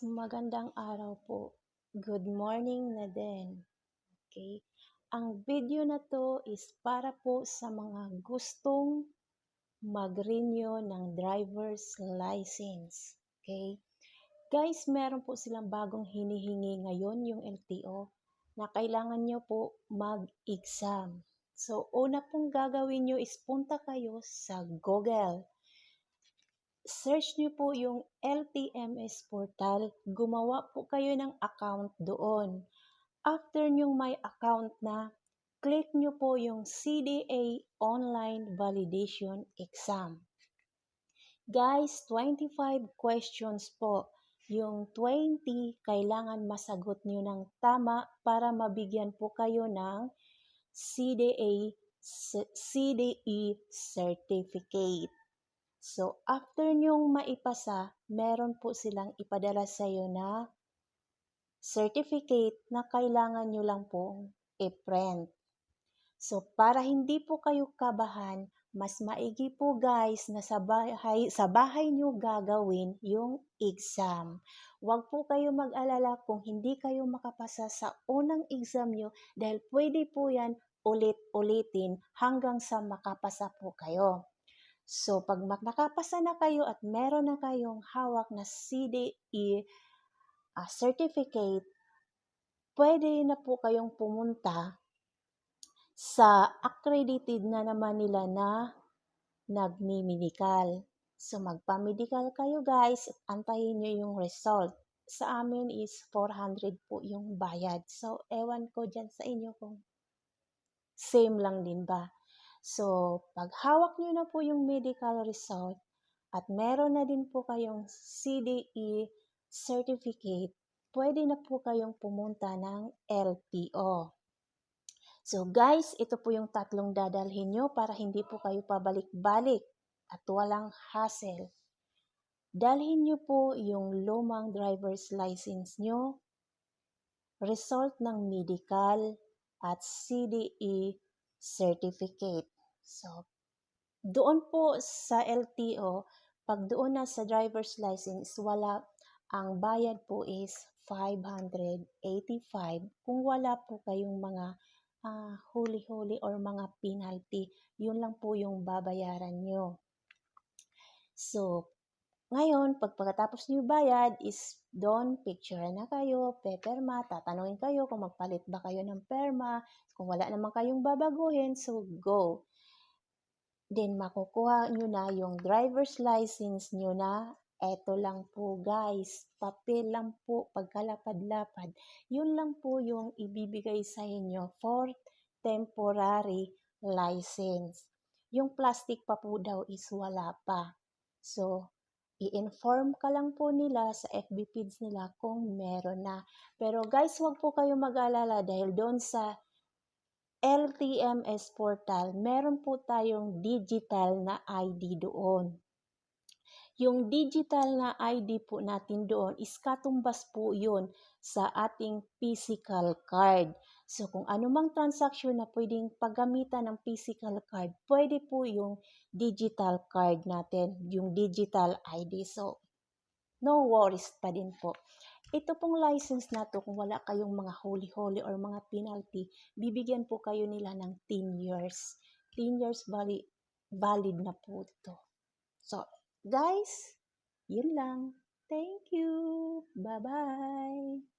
magandang araw po. Good morning na din. Okay? Ang video na to is para po sa mga gustong mag-renew ng driver's license. Okay? Guys, meron po silang bagong hinihingi ngayon yung LTO na kailangan nyo po mag-exam. So, una pong gagawin nyo is punta kayo sa Google search nyo po yung LTMS portal, gumawa po kayo ng account doon. After nyong may account na, click nyo po yung CDA Online Validation Exam. Guys, 25 questions po. Yung 20, kailangan masagot nyo ng tama para mabigyan po kayo ng CDA CDE certificate. So, after nyong maipasa, meron po silang ipadala sa iyo na certificate na kailangan nyo lang pong i-print. So, para hindi po kayo kabahan, mas maigi po guys na sa bahay, sa bahay nyo gagawin yung exam. Huwag po kayo mag-alala kung hindi kayo makapasa sa unang exam nyo dahil pwede po yan ulit-ulitin hanggang sa makapasa po kayo. So, pag nakapasa na kayo at meron na kayong hawak na CDE uh, certificate, pwede na po kayong pumunta sa accredited na naman nila na nagmi-medical. So, magpa-medical kayo guys at antayin nyo yung result. Sa amin is 400 po yung bayad. So, ewan ko dyan sa inyo kung same lang din ba. So, pag hawak nyo na po yung medical result at meron na din po kayong CDE certificate, pwede na po kayong pumunta ng LTO. So guys, ito po yung tatlong dadalhin nyo para hindi po kayo pabalik-balik at walang hassle. Dalhin nyo po yung lumang driver's license nyo, result ng medical, at CDE certificate. So, doon po sa LTO, pag doon na sa driver's license, wala, ang bayad po is 585 kung wala po kayong mga uh, huli-huli or mga penalty. Yun lang po yung babayaran nyo. So, ngayon, pag pagkatapos nyo bayad is doon, picture na kayo, peperma, tatanungin kayo kung magpalit ba kayo ng perma, kung wala naman kayong babaguhin, so go. Then, makukuha nyo na yung driver's license nyo na. Eto lang po guys, papel lang po pagkalapad-lapad. Yun lang po yung ibibigay sa inyo for temporary license. Yung plastic pa po daw is wala pa. So, i-inform ka lang po nila sa FB feeds nila kung meron na. Pero guys, wag po kayo mag-alala dahil doon sa LTMS portal, meron po tayong digital na ID doon. Yung digital na ID po natin doon is katumbas po yun sa ating physical card. So kung anumang transaction na pwedeng paggamitan ng physical card, pwede po yung digital card natin, yung digital ID. So no worries pa din po. Ito pong license na to, kung wala kayong mga holy-holy or mga penalty, bibigyan po kayo nila ng 10 years. 10 years valid, valid na po ito. So, guys, yun lang. Thank you. Bye-bye.